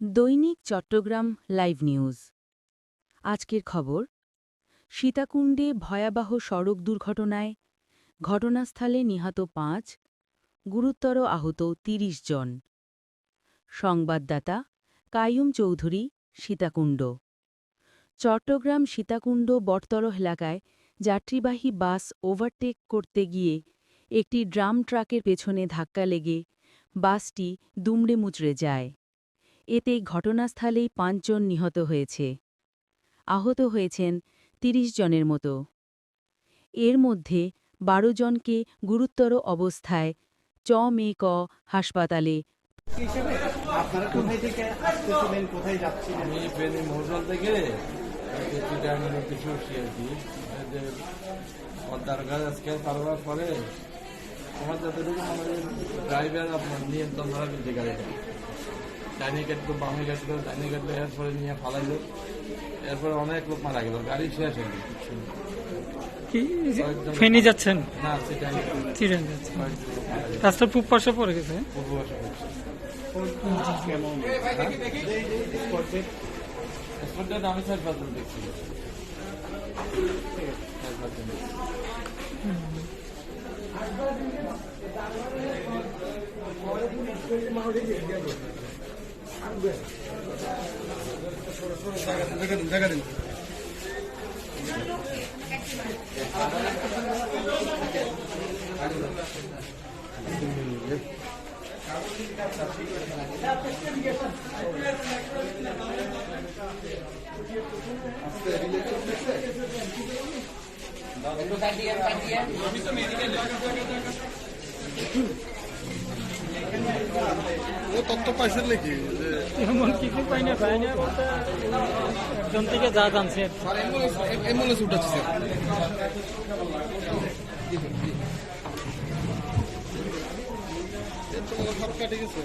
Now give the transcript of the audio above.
দৈনিক Chittagong live news. আজকের খবর, সীতাকুণ্ডে ভয়াবহ সড়ক দুর্ঘটনায় ঘটনাস্থলে নিহত পাঁচ, গুরুতর আহত ৩০ জন। সংবাদদাতা কাইয়ুম চৌধুরী, সীতাকুণ্ড। চট্টগ্রাম সীতাকুণ্ড বটতর এলাকায় যাত্রীবাহী বাস ওভারটেক করতে গিয়ে একটি ড্রাম ট্রাকের পেছনে ধাক্কা লেগে বাসটি দুমড়ে মুচড়ে যায়। এতে ঘটনাস্থলেই পাঁচজন নিহত হয়েছে। আহত হয়েছেন ৩০ জনের মতো। এর মধ্যে ১২ জনকে গুরুতর অবস্থায় চ মে ক হাসপাতালে আমাদের ড্রাইভার আপনার নিয়ন্ত্রণ ধরা গাড়িটা ডাইনি কাটলো বামে কাটলো ডাইনি কাটলো এরপরে নিয়ে ফালাইলো। এরপরে অনেক লোক মারা গেল গাড়ি শেষ হয়ে গেল। কি? ফেনি যাচ্ছেন? না যাচ্ছেন। পূব পাশে পড়ে গেছে? পূর্ব কেমন স্পটটা আমি চার পাঁচজন দেখছি। চার পাঁচজন দেখছি। तो कर दिया कर दिया তথ্য পাইছেন নাকি? এমন কিছু পাই না পাই না একজন থেকে যা জানছে। সব কেটে গেছে।